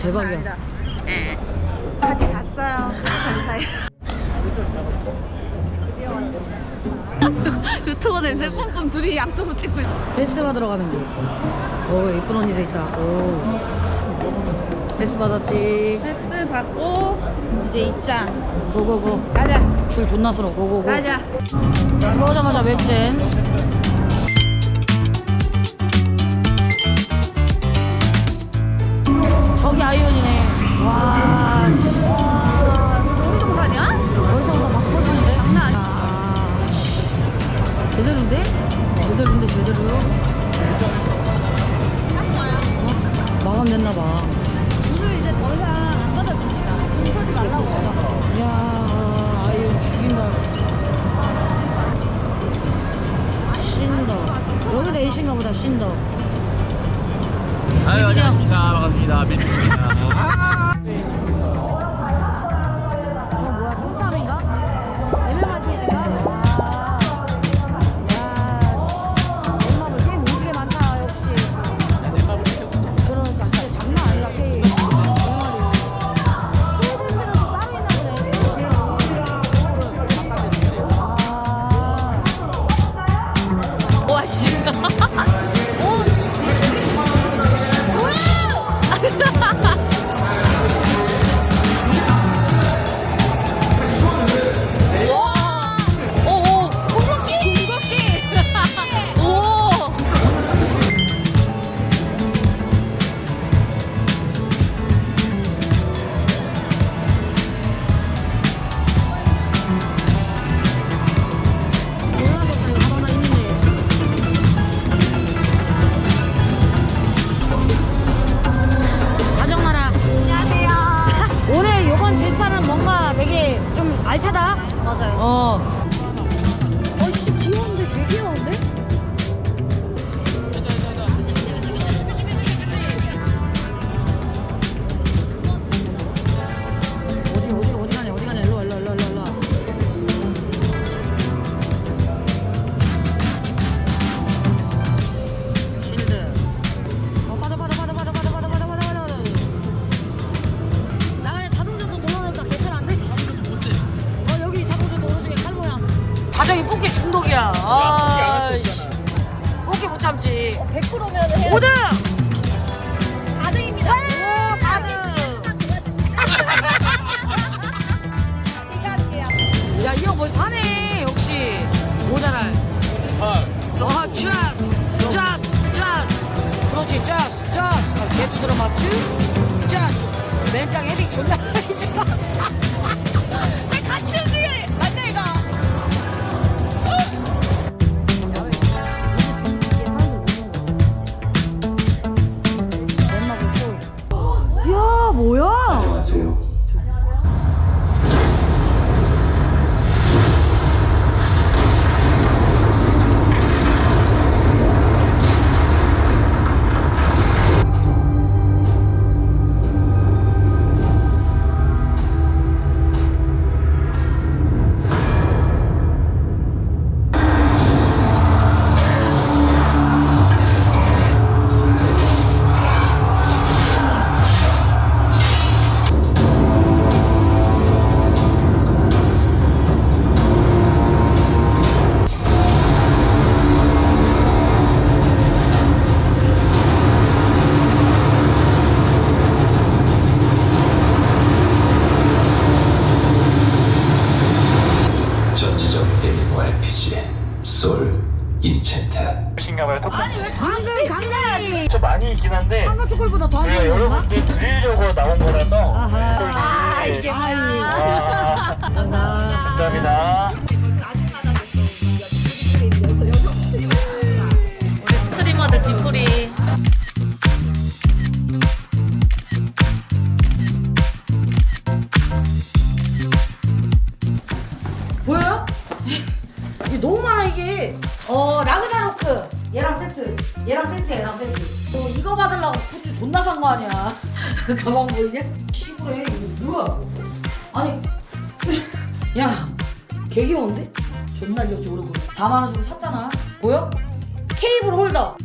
대박이야. 아니다. 같이 잤어요. 잘 사이. 유튜버 냄새 뿜뿜 둘이 양쪽으로 찍고 있어. 패스가 들어가는 거. 오, 예쁜 언니 돼 있다. 오. 패스 받았지. 패스 받고 이제 입장. 고고고. 가자. 줄 존나 서러. 고고고. 가자. 들어오자마자 웹젠. 와. 우리도 그러냐? 벌써부터 막 터지는데? 장난 아니야. 아, 씨. 제대로인데? 제대로인데 제대로요? 어? 마감됐나봐. 물을 이제 더 이상 안 받아줍니다. 줄 서지 말라고 해요. 야 아이언 죽인다. 신더. 여기도 A신가 보다, 신더. 아유 안녕하십니까 반갑습니다 밀입니다 알차다. 맞아요. 어. 어씨 귀여운데 되게 귀여운 가정이 뽑기 중독이야. 아, 뽑기 못 참지. 100%면 해야 5등. 4등입니다. 오 4등. 이거 할게요. 야, 이 형 뭐 사네, 역시. 모자랄. 아, 짜스, 짜스, 짜스. 그렇지, 짜스, 짜스. 아, 들어맞지? 짜스. 맨땅 헤딩 존나 뭐야? MMORPG 소울 인챈트 신가봐요 똑같이 방금 강남이 좀 많이 있긴 한데 한강 초콜보다 우리가 좋은 건가? 여러분들 드리려고 나온 거라서 아하. 아 이게. 아, 감사합니다. 많아 이게 어 라그나로크 얘랑 세트 얘랑 세트 얘랑 세트 너 이거 받으려고 굿즈 존나 산 거 아니야 가방 보이냐? 시부래 이거 뭐야 아니 야 개귀여운데? 존나 귀엽지 오르고 4만원 주고 샀잖아 보여? 케이블 홀더